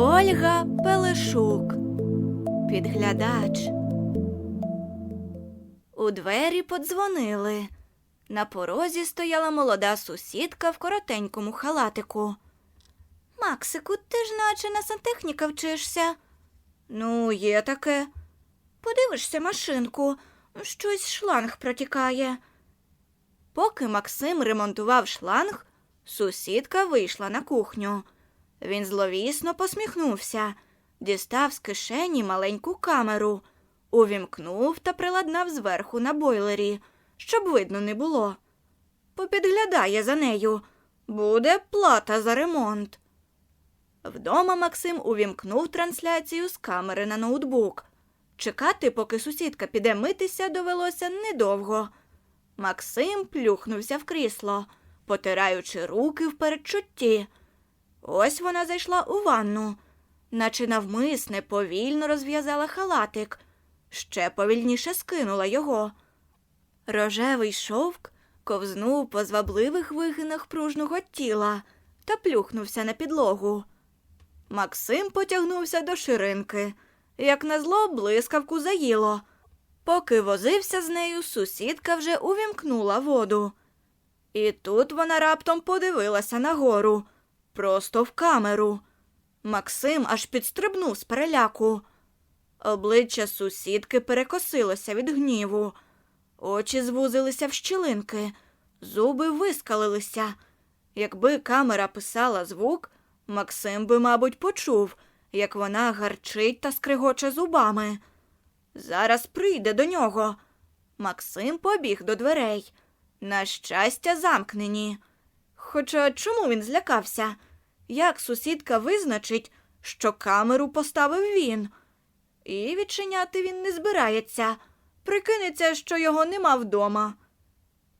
Ольга Пелешук. Підглядач. У двері подзвонили. На порозі стояла молода сусідка в коротенькому халатику. Максику, ти ж наче на сантехніка вчишся. Ну, є таке. Подивишся машинку, щось шланг протікає. Поки Максим ремонтував шланг, сусідка вийшла на кухню. Він зловісно посміхнувся, дістав з кишені маленьку камеру, увімкнув та приладнав зверху на бойлері, щоб видно не було. Попідглядає за нею. Буде плата за ремонт. Вдома Максим увімкнув трансляцію з камери на ноутбук. Чекати, поки сусідка піде митися, довелося недовго. Максим плюхнувся в крісло, потираючи руки в передчутті. Ось вона зайшла у ванну, наче навмисне повільно розв'язала халатик, ще повільніше скинула його. Рожевий шовк ковзнув по звабливих вигинах пружного тіла та плюхнувся на підлогу. Максим потягнувся до ширинки, як назло блискавку заїло. Поки возився з нею, сусідка вже увімкнула воду. І тут вона раптом подивилася нагору, просто в камеру. Максим аж підстрибнув з переляку. Обличчя сусідки перекосилося від гніву, очі звузилися в щілинки, зуби вискалилися. Якби камера писала звук, Максим би, мабуть, почув, як вона гарчить та скригоче зубами. Зараз прийде до нього. Максим побіг до дверей. На щастя, замкнені. Хоча чому він злякався? Як сусідка визначить, що камеру поставив він? І відчиняти він не збирається. Прикинеться, що його нема вдома.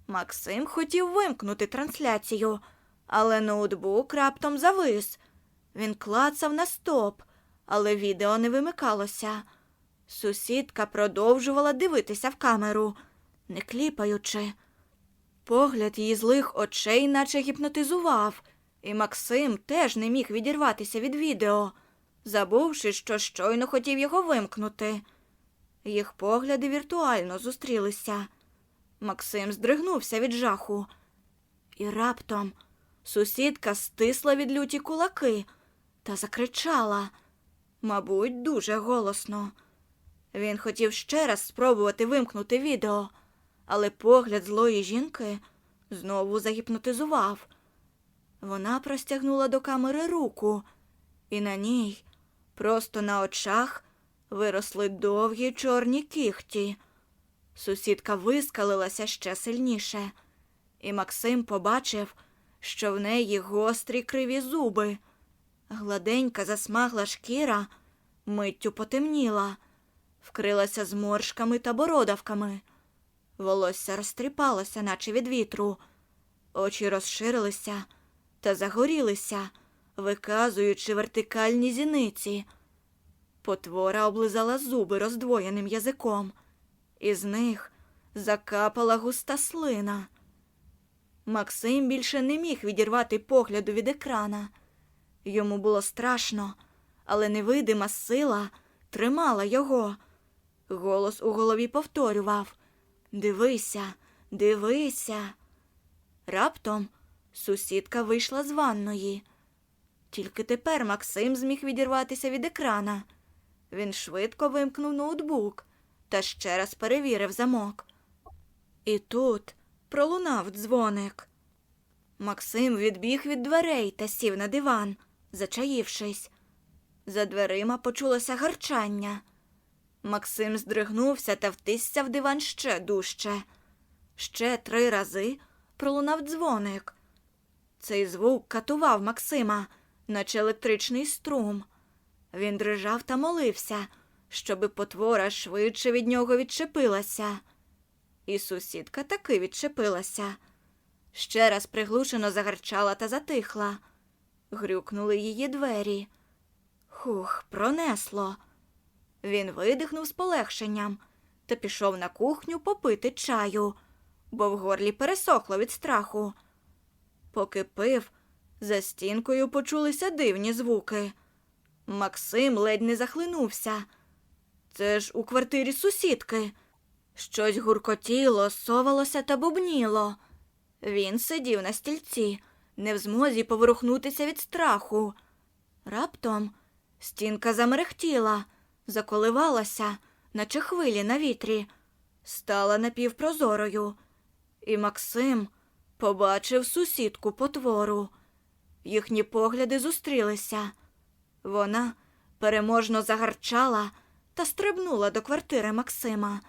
Максим хотів вимкнути трансляцію, але ноутбук раптом завис. Він клацав на стоп, але відео не вимикалося. Сусідка продовжувала дивитися в камеру, не кліпаючи. Погляд її злих очей наче гіпнотизував, і Максим теж не міг відірватися від відео, забувши, що щойно хотів його вимкнути. Їх погляди віртуально зустрілися. Максим здригнувся від жаху. І раптом сусідка стисла від люті кулаки та закричала, мабуть, дуже голосно. Він хотів ще раз спробувати вимкнути відео, але погляд злої жінки знову загіпнотизував. Вона простягнула до камери руку, і на ній, просто на очах, виросли довгі чорні кіхті. Сусідка вискалилася ще сильніше, і Максим побачив, що в неї гострі криві зуби. Гладенька засмагла шкіра миттю потемніла, вкрилася зморшками та бородавками. Волосся розтріпалося, наче від вітру, очі розширилися та загорілися, виказуючи вертикальні зіниці. Потвора облизала зуби роздвоєним язиком, із них закапала густа слина. Максим більше не міг відірвати погляду від екрана. Йому було страшно, але невидима сила тримала його. Голос у голові повторював Дивися, дивися. Раптом сусідка вийшла з ванної. Тільки тепер Максим зміг відірватися від екрана. Він швидко вимкнув ноутбук та ще раз перевірив замок. І тут пролунав дзвоник. Максим відбіг від дверей та сів на диван, зачаївшись. За дверима почулося гарчання. Максим здригнувся та втисся в диван ще дужче. Ще три рази пролунав дзвоник. Цей звук катував Максима, наче електричний струм. Він дрижав та молився, щоби потвора швидше від нього відчепилася. І сусідка таки відчепилася. Ще раз приглушено загарчала та затихла. Грюкнули її двері. Хух, пронесло. Він видихнув з полегшенням та пішов на кухню попити чаю, бо в горлі пересохло від страху. Поки пив, за стінкою почулися дивні звуки. Максим ледь не захлинувся. Це ж у квартирі сусідки. Щось гуркотіло, совалося та бубніло. Він сидів на стільці, не в змозі поворухнутися від страху. Раптом стінка замерехтіла, заколивалася, наче хвилі на вітрі, стала напівпрозорою. І Максим побачив сусідку потвору. Їхні погляди зустрілися. Вона переможно загарчала та стрибнула до квартири Максима.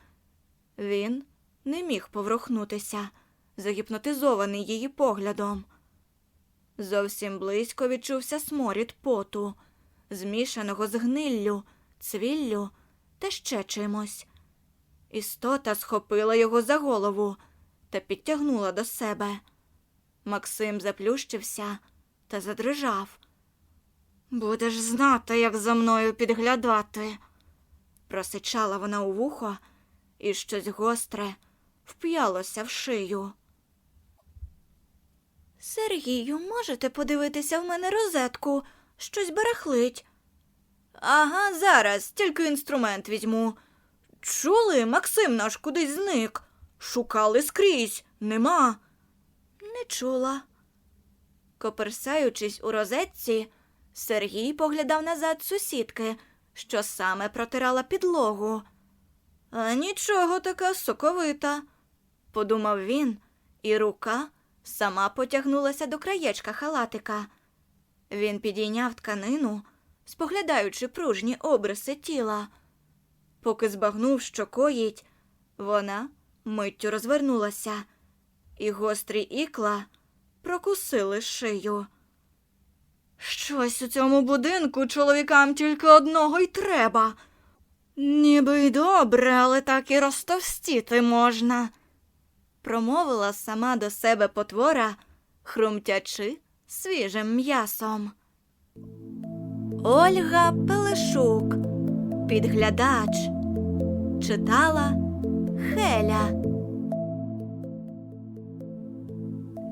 Він не міг поворухнутися, загіпнотизований її поглядом. Зовсім близько відчувся сморід поту, змішаного з гниллю, цвіллю та ще чимось. Істота схопила його за голову та підтягнула до себе. Максим заплющився та задрижав. Будеш знати, як за мною підглядати. Просичала вона у вухо, і щось гостре вп'ялося в шию. Сергію, можете подивитися в мене розетку? Щось барахлить. Ага, зараз, тільки інструмент візьму. Чули, Максим наш кудись зник. Шукали скрізь, нема. Не чула. Коперсаючись у розетці, Сергій поглядав назад сусідки, що саме протирала підлогу. А нічого така соковита, подумав він, і рука сама потягнулася до краєчка халатика. Він підійняв тканину, споглядаючи пружні обриси тіла. Поки збагнув, що коїть, вона миттю розвернулася, і гострі ікла прокусили шию. Щось у цьому будинку чоловікам тільки одного й треба. Ніби й добре, але так і розтовстіти можна, промовила сама до себе потвора, хрумтячи свіжим м'ясом. Ольга Пелешук, підглядач, читала Хеля.